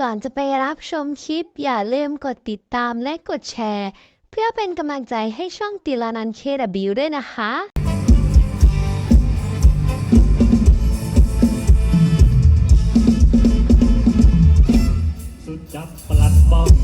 ก่อนจะไปรับชมคลิป อย่าลืมกดติดตามและกดแชร์ เพื่อเป็นกำลังใจให้ช่องติลานันเคดบิวด้วยนะคะ สุดจับปลัดป้อง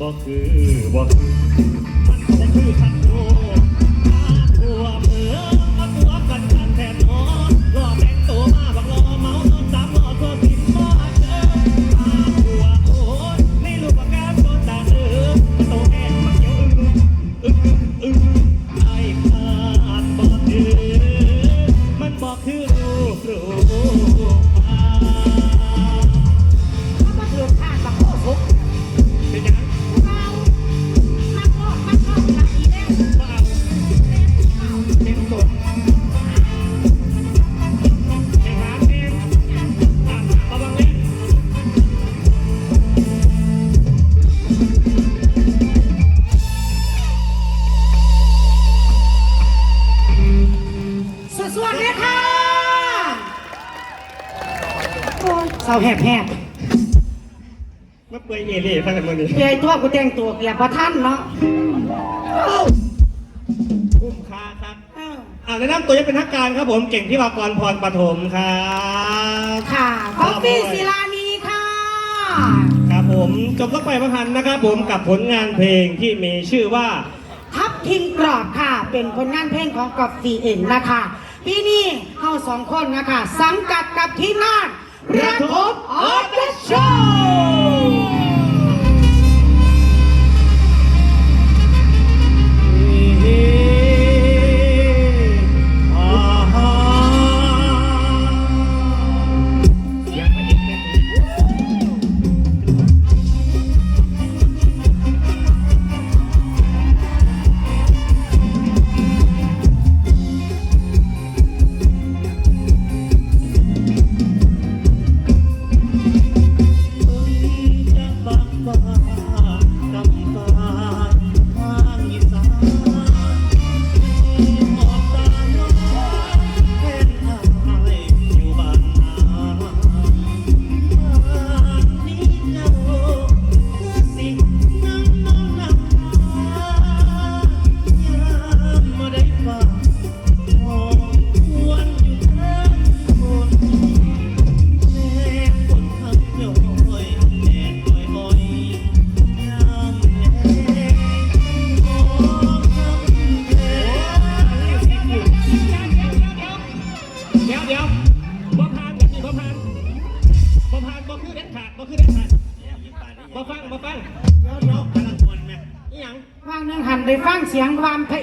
บอกคือบ่คือท่นบ่คือท่านโตท่านผัวเผือมาตัวกันท่นแทนโอรอแต่งตัวมาบักรอเมาต้นสามรอตัวติดบ่เจอท่าผัวโอ้ยในรูปกามโดนตาเสือโตแอนมกี่ยวองอึ้งอึ้งไอ้ขดบ่คือมันบ่คือรูปรู แหบแหบมัเปื่อยเอเล่ซะกันมื่อนี้เปยตัวกูแต่งตัวเกียบพระท่านเนาะคุ้มค่าครับอ่าแนะนำตัวยังเป็นทักการครับผมเก่งที่วากรพรปฐมครับค่ะคอฟฟี่ศิลานีค่ะ ครับผมจบแล้ไปประพันธ์นะครับผมกับผลงานเพลงที่มีชื่อว่าทับทิมกรอบค่ะ เป็นผลงานเพลงของกอบฟีเอ็นนะคะ ปีนี้เข้าสองคนนะคะ สังกัดกับทีมงาน ระทบออ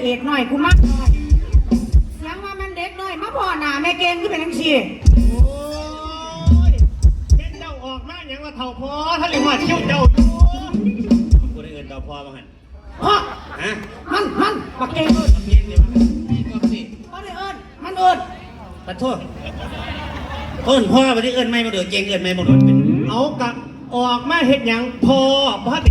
เอกหน่อยกูมากหน่อยเสียงว่ามันเด็กหน่อยมาพ่อหน้าแม่เก่งก็เป็นจังซี่โอ้ยเห็นเจ้าออกมาอย่างว่าเท่าพอถ้าเรียกว่าคิ้วเจ้าอยู่กูได้เอินต่อพ่อบ้างหันพ่อฮะมันมันบักเก่งเอิ้นเก่งเลยมั้งนี่ก็สิบ่ได้เอิ้นมันเอิ้นขอโทษเอินพ่อไปที่เอินไม่มาเดือเก่งเอินไม่มาเดือเป็นเอากะออกมาเห็ดหยังพอเพราะเด็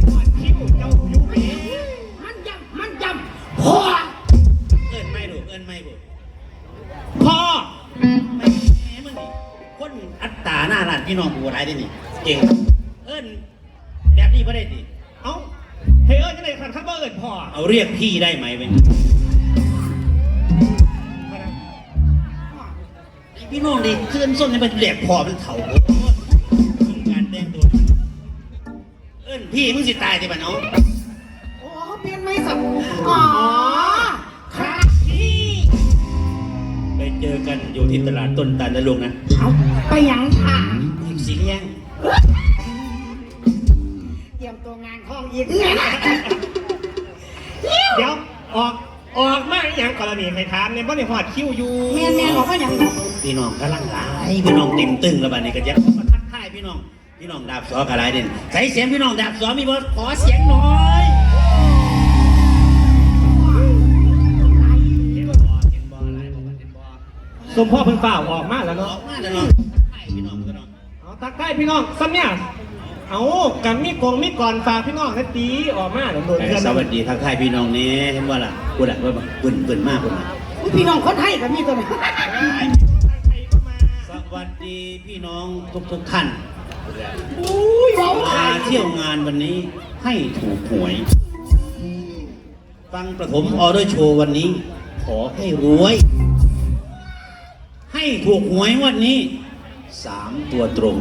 ด้นี่ เก่ง เอินแบบนี้ก็ได้ดิเอ้าเฮ้ยเอิญยังไงคันข้าเอิญพ่อ เอาเรียกพี่ได้ไหมเป็นไอ้พี่น้องดิเคลื่อนส้นนี่เป็นแหลกพอเป็นเถ่าโอ้โหมึงการแต่งตัวนี่เอินพี่มึงสิตายดิบ้านเอาโอ้เขาเปลี่ยนไม่สับอ๋อ กันอยู่ที่ตลาดต้นตาลนะลุงนะเอาไปหยังค่ะสีเลี้ยงเตรียมตัวงานห้องอีกไงนะเดี๋ยวออกออกมาอหย่างกรณีให้ถามเนี่ยเพราะในหอดคิ้วอยู่แม่แม่บอกว่าหยังพี่น้องกำลังหลายพี่น้องเต็มตึงแล้วบัดนี้ก็จะมาทักทายพี่น้องพี่น้องดาบสอกระไรเด่นใส่เสียงพี่น้องดาบสอมีบอขอเสียงหน่อย สมพ่อเพิ่งเปล่าออกมาแล้วอเนาะอกมาแล้วเนาะทักทายพี่น้องก็เนาะเอาตักใกล้พี่น้องซ้ำเนี่ยเอากันมีกงมีก่อนฝากพี่น้องนะตีออกมาเดี๋ยวโดนเพื่อนสวัสดีทักทายพี่น้องนี่เห็นบ่ล่ะกูดักว่าปุ่นปุ่นมากปุ่นอุ๊ยพี่น้องคนไทยกับมีตัวนี้สวัสดีพี่น้องทุกทุกๆท่านอุ้ยเว้าไทมายเที่ยวงานวันนี้ให้ถูกหวย ฟังประถมออเดอร์โชว์วันนี้ ขอให้รวยให้ ถูกหวยวันนี้สามตัวตรง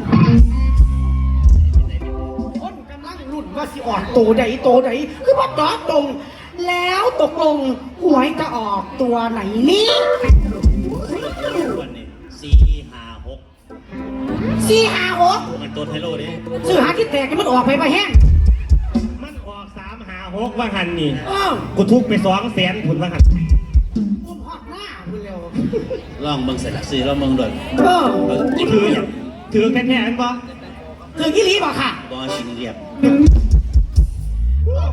คนกำลังรุ่นว่าสิออกโตใดโตใดคือว่าตอบตรง แล้วตกลงหวยจะออกตัวไหนนี่วันนี้สี่ห้าหกสี่ห้าหกมันตัวไทโร่ดิซื้อหาที่แตกมันออกไปไปแห้งมันออกสามหาหกว่าหันนี่เออกูทุกไปสองแสนผุนว่าหันผมหอดหน้าคุณเร็ว ลองเบิ่งเสร็จแล้วซื้อลองเบิ่งด้วยเออเบิ่งถืออย่างถือแค่แค่นั้นปะคือกี่ลีบอกค่ะบอสิงเรียบ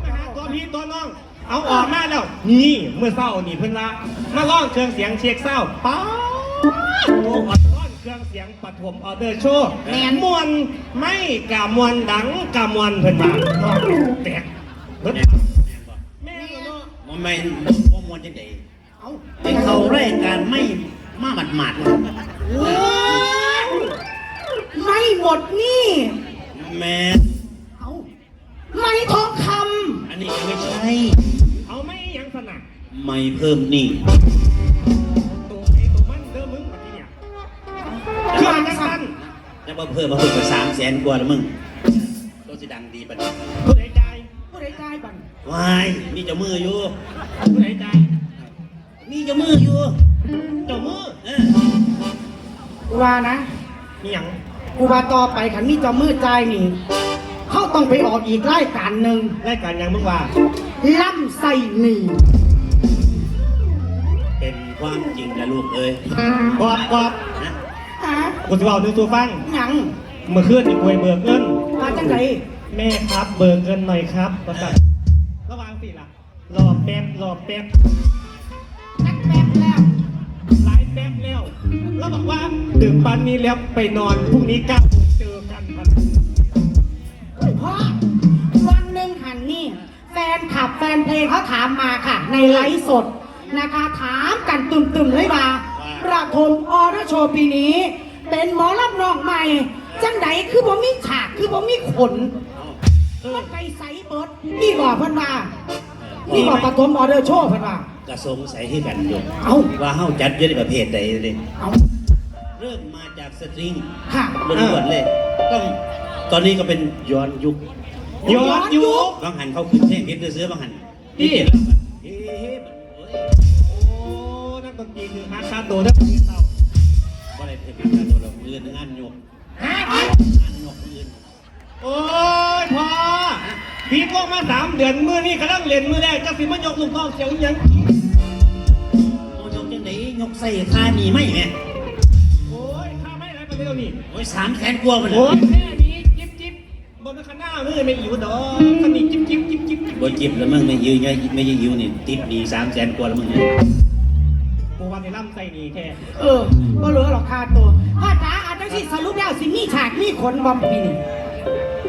ไปหาตัวพี่ตัวน้อง เอาออกมาแล้ว นี่เมื่อเศร้านี่เพื่อนว่ามาล่องเครื่องเสียงเช็คเศร้าป๊าดโอ้อดล่อนเครื่องเสียงปฐมออเดอร์โชว์แม่นมวนไม่กะมวนดังกะมวนเพื่อนว่าน้องแตกเบิดแม่เนาะมันไม่บ่มวนจังไดเอาไอ้เขารายการไม่ มาหมัดหมัดเออไม่หมดนี่แม่เอาไม่ทองคอันนี้ยังไม่ใช่ เอาไม่ยังสนักไม่เพิ่มหนี่ตัวไอ้ตัวมันเด้อมึงเมื่อกี้เนี่ยเครื่องจังสันจะมาเพิ่มมาเพิ่มไปสามแสนกว่าแล้วมึงตัวสิดังดีปะเนี่ยผู้ใดใจำผู้ใดได้บังวายมีเจ้ามืออยู่ผู้ใดใจมีเจ้ามืออยู่ เจ้ามือเออกูว่านะนี่หยังกูว่าต่อไปขันมีเจะมืดใจนี่ เขาต้องไปออกอีกรายการหนึ่งรายการหยังมึงว่า ล่ำใส่หนีเป็นความจริงนะลูกเอ้ยกอบกอบนะฮะกูจะบอกดูตัวฟัง หยังเมื่อคืนนี่กูไปเบิกเงิน มาจังไหนแม่ครับเบิกเงินหน่อยครับประกาศระวังสิล่ะรอแป๊บรอแป๊บ แป๊บแล้วแล้วบอกว่าดื่มปันนี้แล้วไปนอนพรุ่งนี้เก้าโมงเจอกันครับเพราะวันหนึ่งหันนี่ แฟนขับแฟนเพลงเขาถามมาค่ะ ในไลฟ์สดนะคะ ถามกันตึมๆเลยว่าประทมออร์โชว์ปีนี้ เป็นหมอลำนองใหม่จังไหนคือผมมีฉากคือผมมีขนมันไปใส่เบิร์ดนี่บอกเพิ่นว่านี่บอกประทมออเดอร์โชว์เพิ่นว่า กระสงสัยที่กันอยู่เอ้าว่าเฮาจัดอยู่ในประเภทใดเลยเอาเริ่มมาจากสตริงค่ะล้วนๆเลย ต้องตอนนี้ก็เป็นย้อนยุคย้อนยุค บางหันเขาขึ้นเพลงพิษซื้อบางหันนี่ เฮ้ฮ้โอ้ยโอ้นักดนตรีคือฮาร์ดคาโดนักดนตรีเศร้าบ่ได้เพลงการตัวเราเงินงานยกฮะงานยกเงินโอ้ พีกวงมาสามเดือนมือนี่กำลังเล่นมือแรกจะสิมายกลูกน้องเสียงอิหยังยกใส่ค่าหนีไม่แม่โอ้ยข้าไม่อะไรไปเร็วนี่โอ้ยสามแสนกว่ามันโอ้ยแค่นี้จิ๊บจิ๊บบนข้างหน้ามือไม่อยู่ดอกคันนี้จิ๊บจิ๊บจิ๊บจิ๊บจิ๊บบ่จิบแล้วมึงไม่ยืมไม่ยืมนี่ติดหนีสามแสนกว่าแล้วมึงเนี่ยกูวันในล่ำใส่นี่แค่เออก็เหลือหรอกค่าตัวพ่อจ๋าอาจจะสิสรุปแล้วสิมีฉากมีขนบอมปีนี่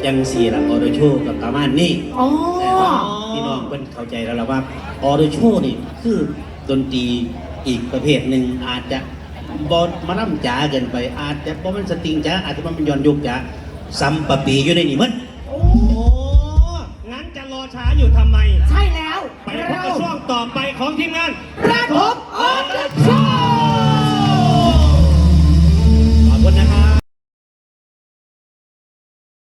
จังสีละออโดโชกับประมาณนี้อ๋อแต่ว่าพี่น้องเพิ่นเข้าใจแล้วล่ะว่าออโดโชนี่คือดนตรีอีกประเภทหนึ่งอาจจะบอมาล่ำจ๋าเกินไป อาจจะบ่มันสตริงจ๋าอาจจะบ่มันย้อนยุคจ๋าซัมปะปีอยู่ในนี่มันโอ้โอ้งั้นจะรอช้าอยู่ทำไม ใช่แล้ว ไปพบกับช่วงต่อไปของทีมงานเรา